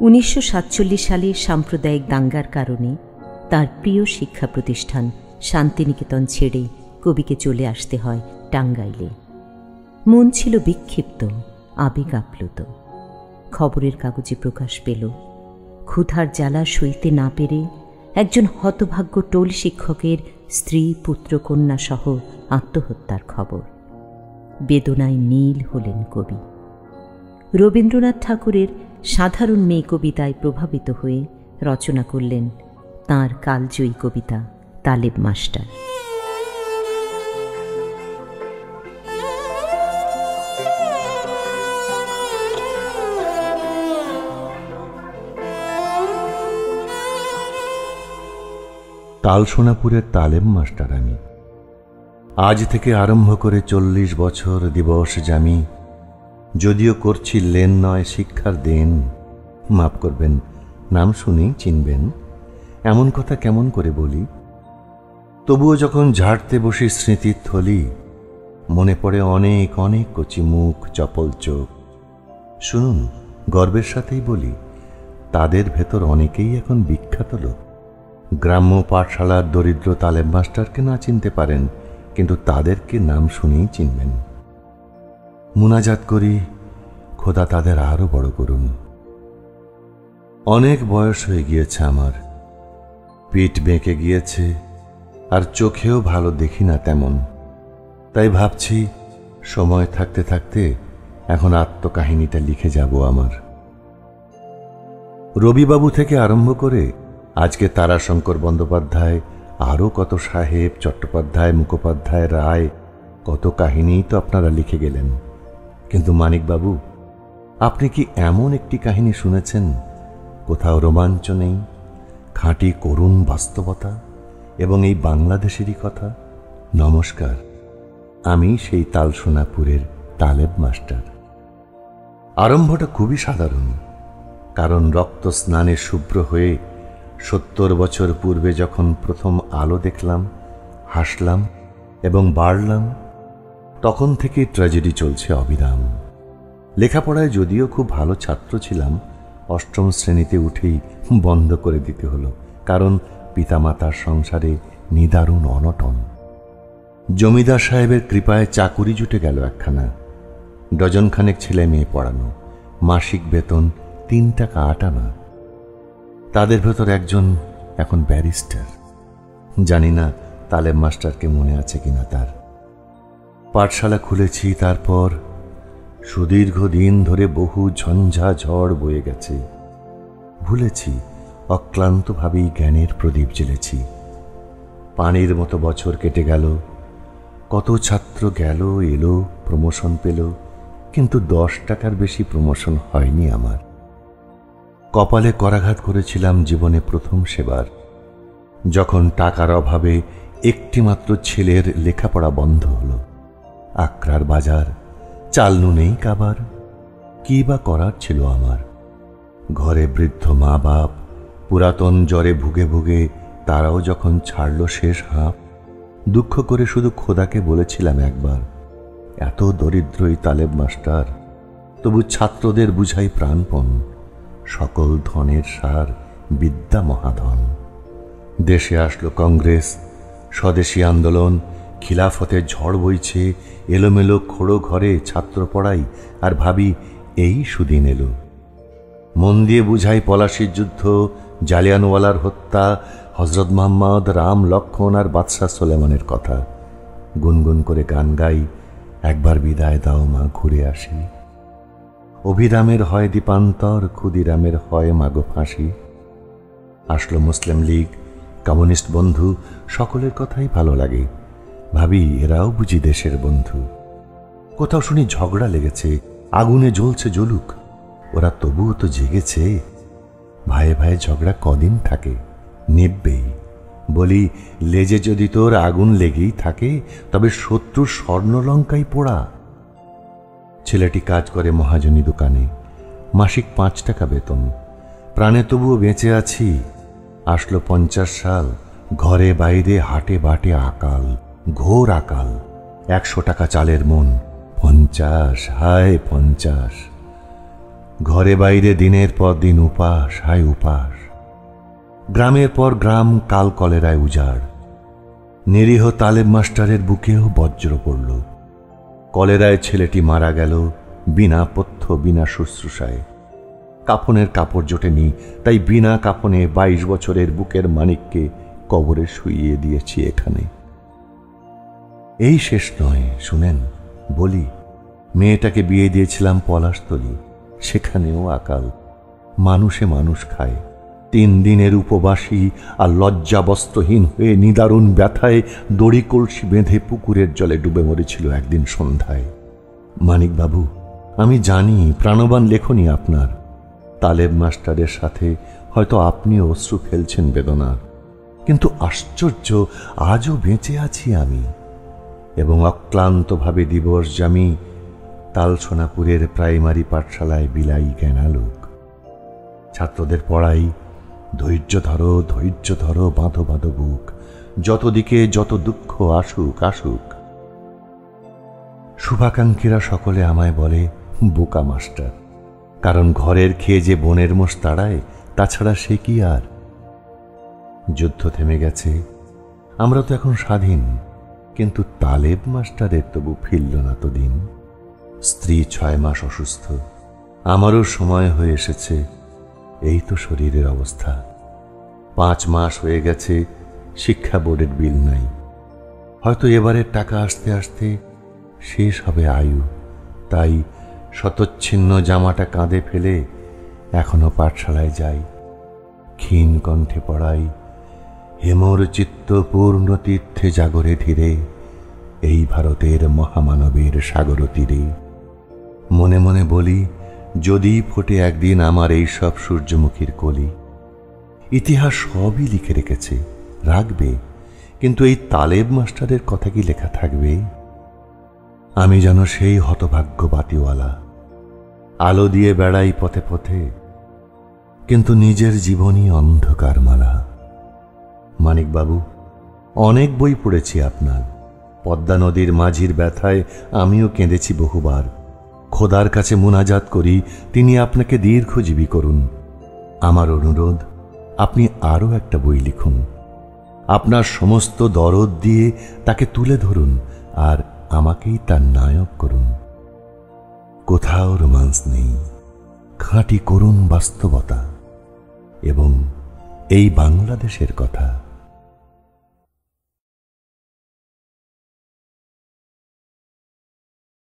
উনিশশো সালে সাম্প্রদায়িক দাঙ্গার কারণে তার প্রিয় শিক্ষা প্রতিষ্ঠান শান্তিনিকেতন ছেড়ে কবিকে চলে আসতে হয় টাঙ্গাইলে। মন ছিল বিক্ষিপ্ত, আবেগ আপ্লুত। খবরের কাগজে প্রকাশ পেল, ক্ষুধার জ্বালা সইতে না পেরে একজন হতভাগ্য টোল শিক্ষকের স্ত্রী, পুত্র, কন্যা সহ আত্মহত্যার খবর। বেদনায় নীল হলেন কবি। রবীন্দ্রনাথ ঠাকুরের সাধারণ মেয়ে কবিতায় প্রভাবিত হয়ে রচনা করলেন তাঁর কালজয়ী কবিতা, তালেব মাস্টার। তালসোনাপুরের তালেম মাস্টার আমি। আজ থেকে আরম্ভ করে চল্লিশ বছর দিবস জামি যদিও করছি লেন নয়, শিক্ষার দেন। মাফ করবেন, নাম শুনেই চিনবেন। এমন কথা কেমন করে বলি? তবুও যখন ঝাড়তে বসি স্মৃতির থলি, মনে পড়ে অনেক অনেক কচি মুখ, চপল চোখ। শুনুন, গর্বের সাথেই বলি, তাদের ভেতর অনেকেই এখন বিখ্যাত লোক। গ্রাম্য পাঠশালার দরিদ্র তালেম মাস্টারকে না চিনতে পারেন, কিন্তু তাদেরকে নাম শুনেই চিনবেন। মুনাজাত করি, খোদা তাদের আরও বড় করুন। অনেক বয়স হয়ে গিয়েছে আমার। পিঠ বেঁকে গিয়েছে, আর চোখেও ভালো দেখি না তেমন। তাই ভাবছি, সময় থাকতে থাকতে এখন আত্মকাহিনীটা লিখে যাব আমার। রবিবাবু থেকে আরম্ভ করে আজকে তারাশঙ্কর বন্দ্যোপাধ্যায়, আরও কত সাহেব, চট্টোপাধ্যায়, মুখোপাধ্যায়, রায়, কত কাহিনী তো আপনারা লিখে গেলেন। কিন্তু মানিকবাবু, আপনি কি এমন একটি কাহিনী শুনেছেন? কোথাও রোমাঞ্চ নেই, খাঁটি করুণ বাস্তবতা এবং এই বাংলাদেশেরই কথা? নমস্কার, আমি সেই তালসোনাপুরের তালেব মাস্টার। আরম্ভটা খুবই সাধারণ, কারণ রক্ত স্নানে শুভ্র হয়ে সত্তর বছর পূর্বে যখন প্রথম আলো দেখলাম, হাসলাম এবং বাড়লাম তখন থেকে ট্র্যাজেডি চলছে অবিরাম। লেখাপড়ায় যদিও খুব ভালো ছাত্র ছিলাম, অষ্টম শ্রেণীতে উঠেই বন্ধ করে দিতে হলো, কারণ পিতামাতার সংসারে নিদারুণ অনটন। জমিদার সাহেবের কৃপায় চাকুরি জুটে গেল একখানা। ডজনখানেক ছেলে মেয়ে পড়ানো, মাসিক বেতন তিন টাকা আটানা তাদের ভেতর একজন এখন ব্যারিস্টার। জানি না তালেম মাস্টারকে মনে আছে কিনা তার। পাঠশালা খুলেছি, তারপর সুদীর্ঘ দিন ধরে বহু ঝঞ্ঝা ঝড় বয়ে গেছে। ভুলেছি, অক্লান্তভাবেই জ্ঞানের প্রদীপ জ্বেলেছি। পানির মতো বছর কেটে গেল, কত ছাত্র গেল, এলো, প্রমোশন পেল, কিন্তু দশ টাকার বেশি প্রমোশন হয়নি আমার। কপালে করাঘাত করেছিলাম জীবনে প্রথম সেবার, যখন টাকার অভাবে একটিমাত্র ছেলের লেখাপড়া বন্ধ হল। আক্রার বাজার। চাল নুনেই কাবার। কি বা করার ছিল আমার? ঘরে বৃদ্ধ মা বাপ পুরাতন জ্বরে ভুগে ভুগে তারাও যখন ছাড়ল শেষ হাঁপ, দুঃখ করে শুধু খোদাকে বলেছিলাম একবার, এত দরিদ্রই তালেব মাস্টার, তবু ছাত্রদের বুঝাই প্রাণপণ, সকল ধনের সার বিদ্যা মহাধন। দেশে আসলো কংগ্রেস, স্বদেশী আন্দোলন খিলাফতের ঝড় বইছে, এলোমেলো খোড়ো ঘরে ছাত্র পড়াই, আর ভাবি এই সুদিন এলো। মন দিয়ে বুঝাই পলাশির যুদ্ধ, জালিয়ানওয়ালার হত্যা, হজরত মোহাম্মদ রাম লক্ষণ আর বাদশাহ সোলেমানের কথা। গুনগুন করে গান গাই, একবার বিদায় দাও মা, ঘুরে আসি। অভিরামের হয় দীপান্তর, ক্ষুদিরামের হয় মাগো ফাঁসি। আসলো মুসলিম লীগ, কমিউনিস্ট বন্ধু, সকলের কথাই ভালো লাগে। ভাবি, এরাও বুঝি দেশের বন্ধু। কোথাও শুনি ঝগড়া লেগেছে, আগুনে জ্বলছে জ্বলুক ওরা তবুও তো জেগেছে। ভাইয়ে ভাইয়ে ঝগড়া কদিন থাকে নেববেই বলি, লেজে যদি তোর আগুন লেগেই থাকে, তবে শত্রুর স্বর্ণলঙ্কাই পোড়া। ছেলেটি কাজ করে মহাজনী দোকানে, মাসিক পাঁচ টাকা বেতন। প্রাণে তবুও বেঁচে আছি। আসলো পঞ্চাশ সাল, ঘরে বাইরে হাটে বাটে আকাল। ঘোর আকাল, একশো টাকা চালের মন, পঞ্চাশ, হায় পঞ্চাশ। ঘরে বাইরে দিনের পর দিন উপাস, হায় উপাস। গ্রামের পর গ্রাম কাল কলেরায় উজাড়। নিরীহ তালেব মাস্টারের বুকেও বজ্র পড়ল। কলেরায় ছেলেটি মারা গেল বিনা পথ্য, বিনা শুশ্রূষায়। কাফনের কাপড় জোটেনি, তাই বিনা কাফনে বাইশ বছরের বুকের মানিককে কবরে শুইয়ে দিয়েছি এখানে। এই শেষ নয়, শুনেন, বলি, মেয়েটাকে বিয়ে দিয়েছিলাম পলাশতলি, সেখানেও আকাল। মানুষে মানুষ খায়। তিন দিনের উপবাসী আর লজ্জাবস্ত্রহীন হয়ে নিদারুণ ব্যথায় দড়ি কলসি বেঁধে পুকুরের জলে ডুবে মরেছিল একদিন সন্ধ্যায়। মানিকবাবু, আমি জানি প্রাণবান লেখনি আপনার। তালেব মাস্টারের সাথে হয়তো আপনি অশ্রু ফেলছেন বেদনার। কিন্তু আশ্চর্য, আজও বেঁচে আছি আমি। এবং অক্লান্তভাবে দিবস জামি তালসোনাপুরের প্রাইমারি পাঠশালায় বিলাই জ্ঞানালোক। ছাত্রদের পড়াই, ধৈর্য ধরো ধৈর্য ধরো, বাঁধো বাঁধো বুক, যত দিকে যত দুঃখ আসুক আসুক। শুভাকাঙ্ক্ষীরা সকলে আমায় বলে, বোকা মাস্টার, কারণ ঘরের খেয়ে যে বনের মোষ তাড়ায়, তাছাড়া সে কি আর? যুদ্ধ থেমে গেছে। আমরা তো এখন স্বাধীন। কিন্তু তালেব মাস্টারের তবু ফিরল না তো দিন। স্ত্রী ছয় মাস অসুস্থ। আমারও সময় হয়ে এসেছে। এই তো শরীরের অবস্থা। পাঁচ মাস হয়ে গেছে, শিক্ষা বোর্ডের বিল নাই। হয়তো এবারের টাকা আসতে আসতে শেষ হবে আয়ু। তাই শতচ্ছিন্ন জামাটা কাঁধে ফেলে এখনও পাঠশালায় যাই। ক্ষীণ কণ্ঠে পড়াই। হেমর চিত্ত পূর্ণ তীর্থে জাগরে ধীরে, এই ভারতের মহামানবের সাগর তীরে। মনে মনে বলি, যদি ফোটে একদিন আমার এই সব সূর্যমুখীর কলি। ইতিহাস সবই লিখে রেখেছে, রাখবে, কিন্তু এই তালেব মাস্টারের কথা কি লেখা থাকবে? আমি যেন সেই হতভাগ্য বাতিওয়ালা আলো দিয়ে বেড়াই পথে পথে, কিন্তু নিজের জীবনই অন্ধকার মালা মানিকবাবু অনেক বই পড়েছি আপনার। পদ্মা নদীর মাঝির ব্যথায় আমিও কেঁদেছি বহুবার। খোদার কাছে মোনাজাত করি, তিনি আপনাকে দীর্ঘজীবী করুন। আমার অনুরোধ, আপনি আরও একটা বই লিখুন। আপনার সমস্ত দরদ দিয়ে তাকে তুলে ধরুন আর আমাকেই তার নায়ক করুন। কোথাও রোমান্স নেই, খাঁটি করুন বাস্তবতা। এবং এই বাংলাদেশের কথা।